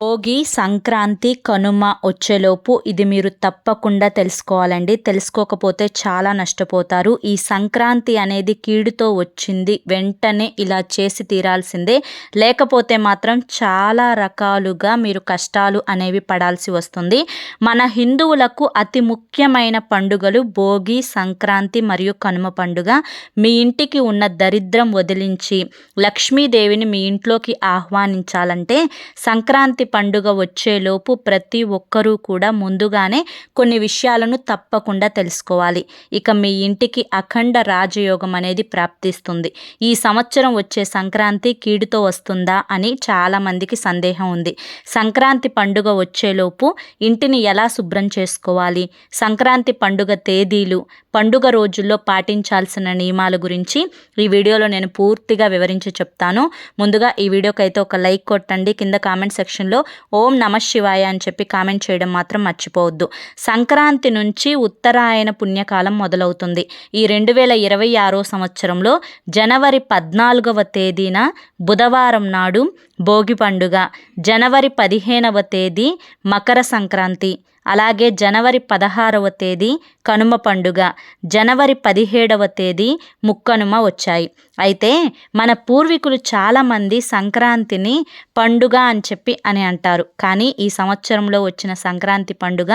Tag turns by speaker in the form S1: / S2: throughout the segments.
S1: భోగి సంక్రాంతి కనుమ వచ్చేలోపు ఇది మీరు తప్పకుండా తెలుసుకోవాలండి. తెలుసుకోకపోతే చాలా నష్టపోతారు. ఈ సంక్రాంతి అనేది కీడుతో వచ్చింది. వెంటనే ఇలా చేసి తీరాల్సిందే. లేకపోతే మాత్రం చాలా రకాలుగా మీరు కష్టాలు అనేవి పడాల్సి వస్తుంది. మన హిందువులకు అతి ముఖ్యమైన పండుగలు భోగి సంక్రాంతి మరియు కనుమ పండుగ. మీ ఇంటికి ఉన్న దరిద్రం వదిలించి లక్ష్మీదేవిని మీ ఇంట్లోకి ఆహ్వానించాలంటే సంక్రాంతి పండుగ వచ్చేలోపు ప్రతి ఒక్కరూ కూడా ముందుగానే కొన్ని విషయాలను తప్పకుండా తెలుసుకోవాలి. ఇక మీ ఇంటికి అఖండ రాజయోగం అనేది ప్రాప్తిస్తుంది. ఈ సంవత్సరం వచ్చే సంక్రాంతి కీడుతో వస్తుందా అని చాలామందికి సందేహం ఉంది. సంక్రాంతి పండుగ వచ్చేలోపు ఇంటిని ఎలా శుభ్రం చేసుకోవాలి? సంక్రాంతి పండుగ తేదీలు పండుగ రోజుల్లో పాటించాల్సిన నియమాల గురించి ఈ వీడియోలో నేను పూర్తిగా వివరించి చెప్తాను. ముందుగా ఈ వీడియోకైతే ఒక లైక్ కొట్టండి. కింద కామెంట్ సెక్షన్లో ఓం నమ శివాయ అని చెప్పి కామెంట్ చేయడం మాత్రం మర్చిపోవద్దు. సంక్రాంతి నుంచి ఉత్తరాయణ పుణ్యకాలం మొదలవుతుంది. ఈ రెండు వేల ఇరవై ఆరో సంవత్సరంలో జనవరి పద్నాలుగవ తేదీన బుధవారం నాడు భోగి పండుగ. జనవరి పదిహేనవ తేదీ మకర సంక్రాంతి. అలాగే జనవరి పదహారవ తేదీ కనుమ పండుగ జనవరి పదిహేడవ తేదీ ముక్కనుమ వచ్చాయి. అయితే మన పూర్వీకులు చాలామంది సంక్రాంతిని పండుగ అని చెప్పి అని అంటారు. కానీ ఈ సంవత్సరంలో వచ్చిన సంక్రాంతి పండుగ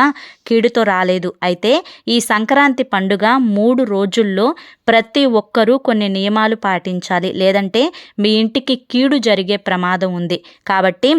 S1: కీడుతో రాలేదు. అయితే ఈ సంక్రాంతి పండుగ మూడు రోజుల్లో ప్రతి ఒక్కరూ కొన్ని నియమాలు పాటించాలి. లేదంటే మీ ఇంటికి కీడు జరిగే ప్రమాదం ఉంది. కాబట్టి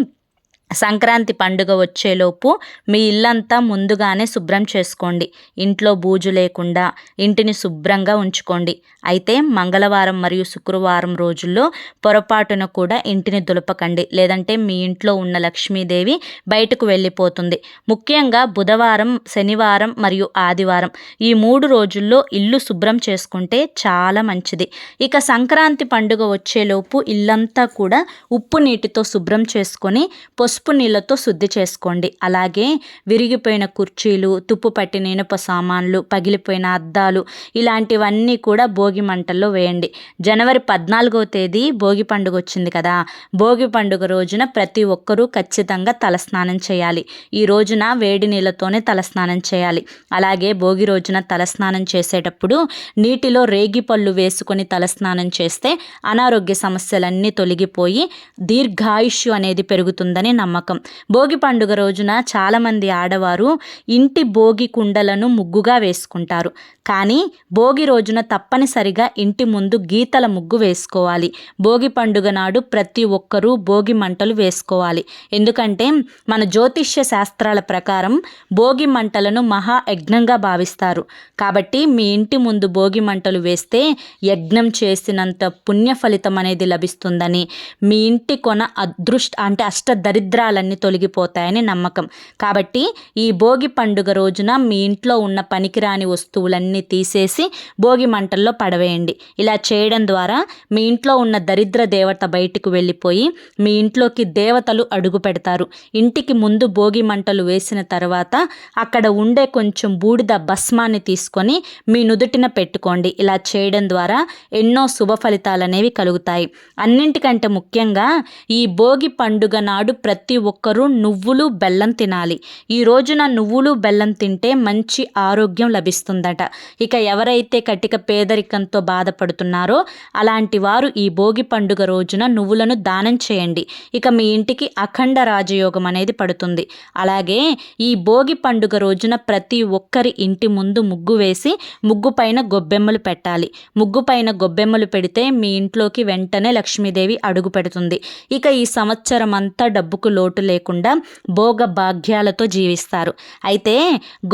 S1: సంక్రాంతి పండుగ వచ్చేలోపు మీ ఇల్లంతా ముందుగానే శుభ్రం చేసుకోండి. ఇంట్లో బూజు లేకుండా ఇంటిని శుభ్రంగా ఉంచుకోండి. అయితే మంగళవారం మరియు శుక్రవారం రోజుల్లో పొరపాటున కూడా ఇంటిని దులపకండి. లేదంటే మీ ఇంట్లో ఉన్న లక్ష్మీదేవి బయటకు వెళ్ళిపోతుంది. ముఖ్యంగా బుధవారం శనివారం మరియు ఆదివారం ఈ మూడు రోజుల్లో ఇల్లు శుభ్రం చేసుకుంటే చాలా మంచిది. ఇక సంక్రాంతి పండుగ వచ్చేలోపు ఇల్లంతా కూడా ఉప్పు నీటితో శుభ్రం చేసుకొని పసుపు పసుపు నీళ్ళతో శుద్ధి చేసుకోండి. అలాగే విరిగిపోయిన కుర్చీలు తుప్పు పట్టిన ఇనుప సామాన్లు పగిలిపోయిన అద్దాలు ఇలాంటివన్నీ కూడా భోగి మంటల్లో వేయండి. జనవరి పద్నాలుగో తేదీ భోగి పండుగ వచ్చింది కదా. భోగి పండుగ రోజున ప్రతి ఒక్కరూ ఖచ్చితంగా తలస్నానం చేయాలి. ఈ రోజున వేడి నీళ్ళతోనే తలస్నానం చేయాలి. అలాగే భోగి రోజున తలస్నానం చేసేటప్పుడు నీటిలో రేగి పళ్ళు వేసుకొని తలస్నానం చేస్తే అనారోగ్య సమస్యలన్నీ తొలగిపోయి దీర్ఘాయుష్యు అనేది పెరుగుతుందని నమ్మకం నమ్మకం. భోగి పండుగ రోజున చాలామంది ఆడవారు ఇంటి భోగి కుండలను ముగ్గుగా వేసుకుంటారు. కానీ భోగి రోజున తప్పనిసరిగా ఇంటి ముందు గీతల ముగ్గు వేసుకోవాలి. భోగి పండుగ నాడు ప్రతి ఒక్కరూ భోగి మంటలు వేసుకోవాలి. ఎందుకంటే మన జ్యోతిష్య శాస్త్రాల ప్రకారం భోగి మంటలను మహా యజ్ఞంగా భావిస్తారు. కాబట్టి మీ ఇంటి ముందు భోగి మంటలు వేస్తే యజ్ఞం చేసినంత పుణ్య ఫలితం అనేది లభిస్తుందని మీ ఇంటి కొన అదృష్ట అంటే అష్ట దరిద్ర దరిద్రాలన్నీ తొలగిపోతాయని నమ్మకం. కాబట్టి ఈ భోగి పండుగ రోజున మీ ఇంట్లో ఉన్న పనికిరాని వస్తువులన్నీ తీసేసి భోగి మంటల్లో పడవేయండి. ఇలా చేయడం ద్వారా మీ ఇంట్లో ఉన్న దరిద్ర దేవత బయటికి వెళ్ళిపోయి మీ ఇంట్లోకి దేవతలు అడుగు పెడతారు. ఇంటికి ముందు భోగి మంటలు వేసిన తర్వాత అక్కడ ఉండే కొంచెం బూడిద భస్మాన్ని తీసుకొని మీ నుదుటిన పెట్టుకోండి. ఇలా చేయడం ద్వారా ఎన్నో శుభ ఫలితాలు అనేవి కలుగుతాయి. అన్నింటికంటే ముఖ్యంగా ఈ భోగి పండుగ నాడు ప్రతి ప్రతి ఒక్కరూ నువ్వులు బెల్లం తినాలి. ఈ రోజున నువ్వులు బెల్లం తింటే మంచి ఆరోగ్యం లభిస్తుందట. ఇక ఎవరైతే కటిక పేదరికంతో బాధపడుతున్నారో అలాంటి వారు ఈ భోగి పండుగ రోజున నువ్వులను దానం చేయండి. ఇక మీ ఇంటికి అఖండ రాజయోగం అనేది పడుతుంది. అలాగే ఈ భోగి పండుగ రోజున ప్రతి ఒక్కరి ఇంటి ముందు ముగ్గు వేసి ముగ్గు పైన గొబ్బెమ్మలు పెట్టాలి. ముగ్గు పైన గొబ్బెమ్మలు పెడితే మీ ఇంట్లోకి వెంటనే లక్ష్మీదేవి అడుగు పెడుతుంది. ఇక ఈ సంవత్సరం అంతా డబ్బుకు లోటు లేకుండా భోగ భాగ్యాలతో జీవిస్తారు. అయితే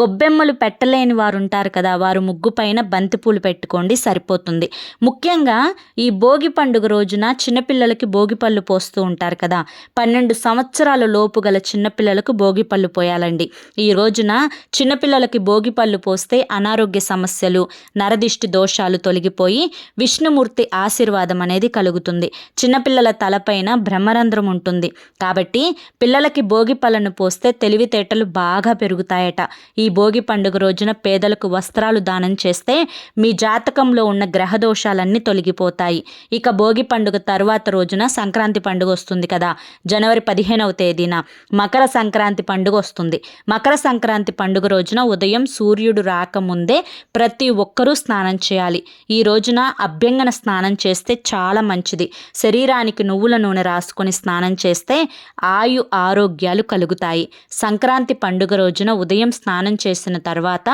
S1: గొబ్బెమ్మలు పెట్టలేని వారు ఉంటారు కదా వారు ముగ్గు పైన బంతిపూలు పెట్టుకోండి సరిపోతుంది. ముఖ్యంగా ఈ భోగి పండుగ రోజున చిన్నపిల్లలకి భోగిపళ్ళు పోస్తూ ఉంటారు కదా పన్నెండు సంవత్సరాల లోపు గల చిన్నపిల్లలకు భోగిపళ్ళు పోయాలండి. ఈ రోజున చిన్నపిల్లలకి భోగిపళ్ళు పోస్తే అనారోగ్య సమస్యలు నరదిష్టి దోషాలు తొలగిపోయి విష్ణుమూర్తి ఆశీర్వాదం అనేది కలుగుతుంది. చిన్నపిల్లల తలపైన బ్రహ్మరంధ్రం ఉంటుంది. కాబట్టి పిల్లలకి భోగి పళ్ళను పోస్తే తెలివితేటలు బాగా పెరుగుతాయట. ఈ భోగి పండుగ రోజున పేదలకు వస్త్రాలు దానం చేస్తే మీ జాతకంలో ఉన్న గ్రహ దోషాలన్నీ తొలగిపోతాయి. ఇక భోగి పండుగ తర్వాత రోజున సంక్రాంతి పండుగ వస్తుంది కదా. జనవరి పదిహేనవ తేదీన మకర సంక్రాంతి పండుగ వస్తుంది. మకర సంక్రాంతి పండుగ రోజున ఉదయం సూర్యుడు రాకముందే ప్రతి ఒక్కరూ స్నానం చేయాలి. ఈ రోజున అభ్యంగన స్నానం చేస్తే చాలా మంచిది. శరీరానికి నువ్వుల నూనె రాసుకొని స్నానం చేస్తే ఆయు ఆరోగ్యాలు కలుగుతాయి. సంక్రాంతి పండుగ రోజున ఉదయం స్నానం చేసిన తర్వాత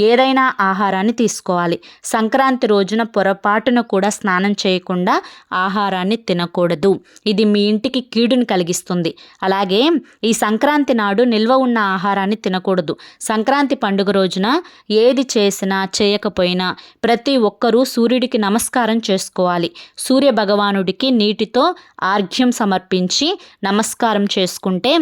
S1: ఏదైనా ఆహారాన్ని తీసుకోవాలి. సంక్రాంతి రోజున పొరపాటున కూడా స్నానం చేయకుండా ఆహారాన్ని తినకూడదు. ఇది మీ ఇంటికి కీడుని కలిగిస్తుంది. అలాగే ఈ సంక్రాంతి నాడు నిల్వ ఉన్న ఆహారాన్ని తినకూడదు. సంక్రాంతి పండుగ రోజున ఏది చేసినా చేయకపోయినా ప్రతి ఒక్కరూ సూర్యుడికి నమస్కారం చేసుకోవాలి. సూర్య భగవానుడికి నీటితో ఆర్ఘ్యం సమర్పించి నమస్కారం చేసుకుంటే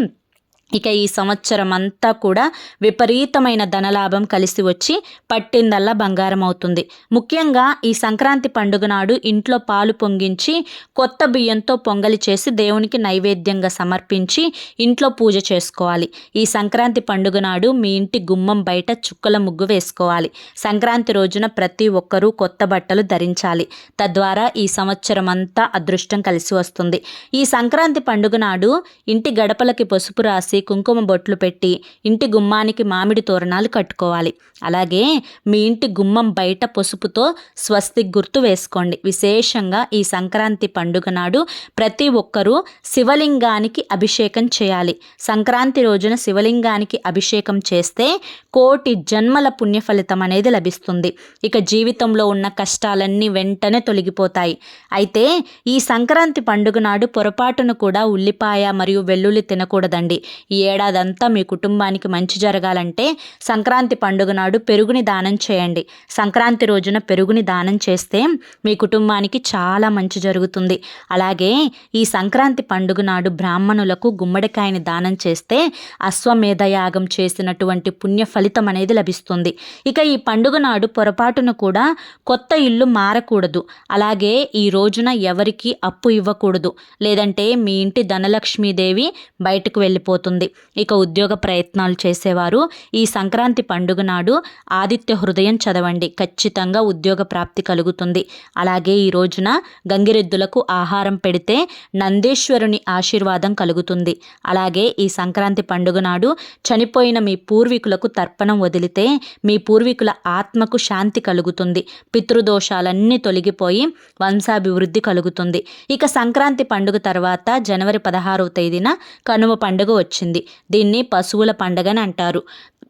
S1: ఇక ఈ సంవత్సరం అంతా కూడా విపరీతమైన ధనలాభం కలిసి వచ్చి పట్టిందల్లా బంగారం అవుతుంది ముఖ్యంగా ఈ సంక్రాంతి పండుగ నాడు ఇంట్లో పాలు పొంగించి కొత్త బియ్యంతో పొంగలి చేసి దేవునికి నైవేద్యంగా సమర్పించి ఇంట్లో పూజ చేసుకోవాలి. ఈ సంక్రాంతి పండుగ నాడు మీ ఇంటి గుమ్మం బయట చుక్కల ముగ్గు వేసుకోవాలి. సంక్రాంతి రోజున ప్రతి ఒక్కరూ కొత్త బట్టలు ధరించాలి. తద్వారా ఈ సంవత్సరం అంతా అదృష్టం కలిసి వస్తుంది. ఈ సంక్రాంతి పండుగ నాడు ఇంటి గడపలకి పసుపు రాసి కుంకుమ బొట్లు పెట్టి ఇంటి గుమ్మానికి మామిడి తోరణాలు కట్టుకోవాలి. అలాగే మీ ఇంటి గుమ్మం బయట పసుపుతో స్వస్తి గుర్తు వేసుకోండి. విశేషంగా ఈ సంక్రాంతి పండుగ నాడు ప్రతి ఒక్కరూ శివలింగానికి అభిషేకం చేయాలి. సంక్రాంతి రోజున శివలింగానికి అభిషేకం చేస్తే కోటి జన్మల పుణ్య ఫలితం అనేది లభిస్తుంది. ఇక జీవితంలో ఉన్న కష్టాలన్నీ వెంటనే తొలగిపోతాయి. అయితే ఈ సంక్రాంతి పండుగ నాడు పొరపాటును కూడా ఉల్లిపాయ మరియు వెల్లుల్లి తినకూడదండి. ఈ ఏడాదంతా మీ కుటుంబానికి మంచి జరగాలంటే సంక్రాంతి పండుగ నాడు పెరుగుని దానం చేయండి. సంక్రాంతి రోజున పెరుగుని దానం చేస్తే మీ కుటుంబానికి చాలా మంచి జరుగుతుంది. అలాగే ఈ సంక్రాంతి పండుగ నాడు బ్రాహ్మణులకు గుమ్మడికాయని దానం చేస్తే అశ్వమేధ యాగం చేసినటువంటి పుణ్య ఫలితం అనేది లభిస్తుంది. ఇక ఈ పండుగ నాడు పొరపాటును కూడా కొత్త ఇల్లు మారకూడదు. అలాగే ఈ రోజున ఎవరికి అప్పు ఇవ్వకూడదు. లేదంటే మీ ఇంటి ధనలక్ష్మీదేవి బయటకు వెళ్ళిపోతుంది. ఉంటుంది ఇక ఉద్యోగ ప్రయత్నాలు చేసేవారు ఈ సంక్రాంతి పండుగ నాడు ఆదిత్య హృదయం చదవండి. ఖచ్చితంగా ఉద్యోగ ప్రాప్తి కలుగుతుంది. అలాగే ఈ రోజున గంగిరెద్దులకు ఆహారం పెడితే నందేశ్వరుని ఆశీర్వాదం కలుగుతుంది. అలాగే ఈ సంక్రాంతి పండుగ నాడు చనిపోయిన మీ పూర్వీకులకు తర్పణం వదిలితే మీ పూర్వీకుల ఆత్మకు శాంతి కలుగుతుంది. పితృదోషాలన్నీ తొలగిపోయి వంశాభివృద్ధి కలుగుతుంది. ఇక సంక్రాంతి పండుగ తర్వాత జనవరి పదహారవ తేదీన కనుమ పండుగ వచ్చింది. వచ్చింది దీన్ని పశువుల పండగని అంటారు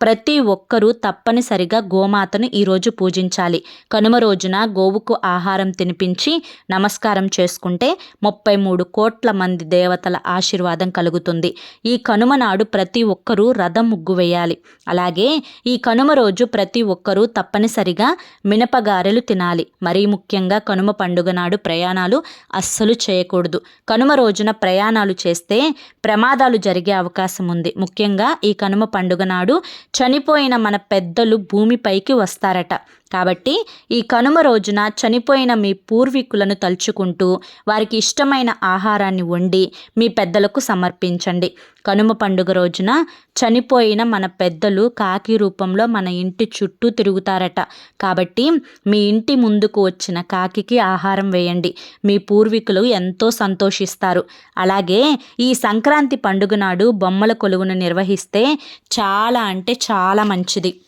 S1: ప్రతి ఒక్కరూ తప్పనిసరిగా గోమాతను ఈరోజు పూజించాలి. కనుమ రోజున గోవుకు ఆహారం తినిపించి నమస్కారం చేసుకుంటే ముప్పై మూడు కోట్ల మంది దేవతల ఆశీర్వాదం కలుగుతుంది. ఈ కనుమ నాడు ప్రతి ఒక్కరూ రథం ముగ్గు వేయాలి. అలాగే ఈ కనుమ రోజు ప్రతి ఒక్కరూ తప్పనిసరిగా మినపగారెలు తినాలి. మరీ ముఖ్యంగా కనుమ పండుగ నాడు ప్రయాణాలు అస్సలు చేయకూడదు. కనుమ రోజున ప్రయాణాలు చేస్తే ప్రమాదాలు జరిగే అవకాశం ఉంది. ముఖ్యంగా ఈ కనుమ పండుగ నాడు చనిపోయిన మన పెద్దలు భూమిపైకి వస్తారట. కాబట్టి ఈ కనుమ రోజున చనిపోయిన మీ పూర్వీకులను తలుచుకుంటూ వారికి ఇష్టమైన ఆహారాన్ని వండి మీ పెద్దలకు సమర్పించండి. కనుమ పండుగ రోజున చనిపోయిన మన పెద్దలు కాకి రూపంలో మన ఇంటి చుట్టూ తిరుగుతారట. కాబట్టి మీ ఇంటి ముందుకు వచ్చిన కాకికి ఆహారం వేయండి. మీ పూర్వీకులు ఎంతో సంతోషిస్తారు. అలాగే ఈ సంక్రాంతి పండుగ నాడు బొమ్మల కొలువును నిర్వహిస్తే చాలా అంటే చాలా మంచిది.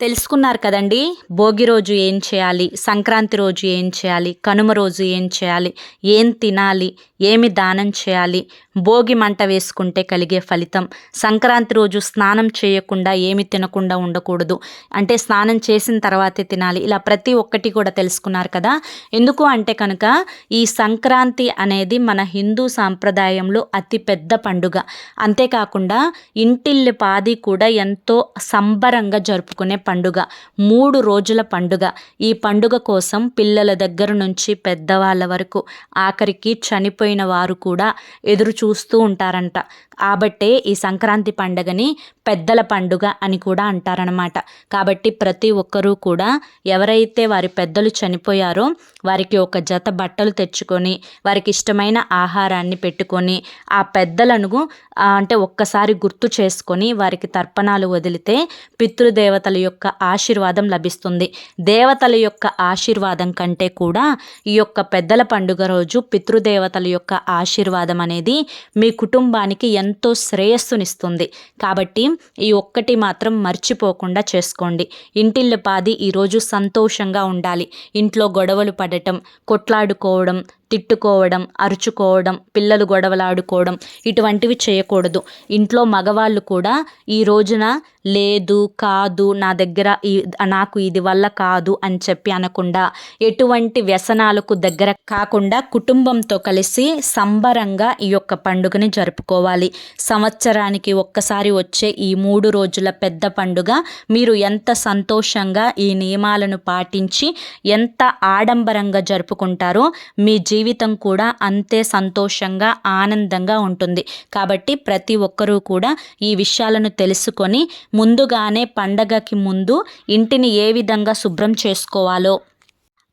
S1: తెలుసుకున్నారు కదండి? భోగి రోజు ఏం చేయాలి? సంక్రాంతి రోజు ఏం చేయాలి? కనుమ రోజు ఏం చేయాలి? ఏం తినాలి? ఏమి దానం చేయాలి? భోగి మంట వేసుకుంటే కలిగే ఫలితం. సంక్రాంతి రోజు స్నానం చేయకుండా ఏమి తినకుండా ఉండకూడదు. అంటే స్నానం చేసిన తర్వాతే తినాలి. ఇలా ప్రతి ఒక్కటి కూడా తెలుసుకున్నారు కదా. ఎందుకు అంటే కనుక ఈ సంక్రాంతి అనేది మన హిందూ సాంప్రదాయంలో అతి పెద్ద పండుగ. అంతేకాకుండా ఇంటిల్లి పాది కూడా ఎంతో సంబరంగా జరుపుకునే పండుగ. మూడు రోజుల పండుగ. ఈ పండుగ కోసం పిల్లల దగ్గర నుంచి పెద్దవాళ్ళ వరకు ఆఖరికి చనిపోయిన వారు కూడా ఎదురు చూ చూస్తూ ఉంటారంట. కాబట్టే ఈ సంక్రాంతి పండుగని పెద్దల పండుగ అని కూడా అంటారనమాట కాబట్టి ప్రతి ఒక్కరూ కూడా ఎవరైతే వారి పెద్దలు చనిపోయారో వారికి ఒక జత బట్టలు తెచ్చుకొని వారికి ఇష్టమైన ఆహారాన్ని పెట్టుకొని ఆ పెద్దలను అంటే ఒక్కసారి గుర్తు చేసుకొని వారికి తర్పణాలు వదిలితే పితృదేవతల యొక్క ఆశీర్వాదం లభిస్తుంది. దేవతల యొక్క ఆశీర్వాదం కంటే కూడా ఈ యొక్క పెద్దల పండుగ రోజు పితృదేవతల యొక్క ఆశీర్వాదం అనేది మీ కుటుంబానికి ఎంతో శ్రేయస్సునిస్తుంది. కాబట్టి ఈ ఒక్కటి మాత్రం మర్చిపోకుండా చేసుకోండి. ఇంటిల్లిపాది ఈరోజు సంతోషంగా ఉండాలి. ఇంట్లో గొడవలు పడటం కొట్లాడుకోవడం తిట్టుకోవడం అరుచుకోవడం పిల్లలు గొడవలాడుకోవడం ఇటువంటివి చేయకూడదు. ఇంట్లో మగవాళ్ళు కూడా ఈ రోజున లేదు కాదు నా దగ్గర ఈ నాకు ఇది వల్ల కాదు అని చెప్పి అనకుండా ఎటువంటి వ్యసనాలకు దగ్గర కాకుండా కుటుంబంతో కలిసి సంబరంగా ఈ యొక్క పండుగని జరుపుకోవాలి. సంవత్సరానికి ఒక్కసారి వచ్చే ఈ మూడు రోజుల పెద్ద పండుగ మీరు ఎంత సంతోషంగా ఈ నియమాలను పాటించి ఎంత ఆడంబరంగా జరుపుకుంటారో మీ జీవితం కూడా అంతే సంతోషంగా ఆనందంగా ఉంటుంది. కాబట్టి ప్రతి ఒక్కరూ కూడా ఈ విషయాలను తెలుసుకొని ముందుగానే పండగకి ముందు ఇంటిని ఏ విధంగా శుభ్రం చేసుకోవాలో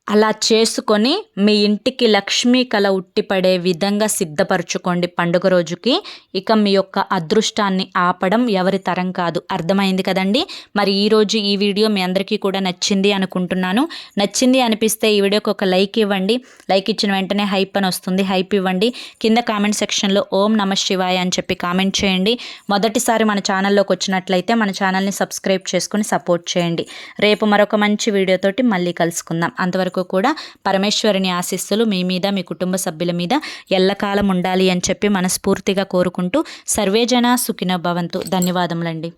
S1: అలా చేసుకొని మీ ఇంటికి లక్ష్మీ కళ ఉట్టిపడే విధంగా సిద్ధపరచుకోండి పండుగ రోజుకి. ఇక మీ యొక్క అదృష్టాన్ని ఆపడం ఎవరి తరం కాదు. అర్థమైంది కదండి? మరి ఈరోజు ఈ వీడియో మీ అందరికీ కూడా నచ్చింది అనుకుంటున్నాను. నచ్చింది అనిపిస్తే ఈ వీడియోకి ఒక లైక్ ఇవ్వండి. లైక్ ఇచ్చిన వెంటనే హైప్ అని వస్తుంది. హైప్ ఇవ్వండి. కింద కామెంట్ సెక్షన్లో ఓం నమ శివాయ అని చెప్పి కామెంట్ చేయండి. మొదటిసారి మన ఛానల్లోకి వచ్చినట్లయితే మన ఛానల్ని సబ్స్క్రైబ్ చేసుకుని సపోర్ట్ చేయండి. రేపు మరొక మంచి వీడియోతోటి మళ్ళీ కలుసుకుందాం. అంతవరకు వరకు కూడా పరమేశ్వరుని ఆశీస్సులు మీ మీద మీ కుటుంబ సభ్యుల మీద ఎల్లకాలం ఉండాలి అని చెప్పి మనస్ఫూర్తిగా కోరుకుంటూ సర్వేజన సుఖిన భవంతు. ధన్యవాదములండి.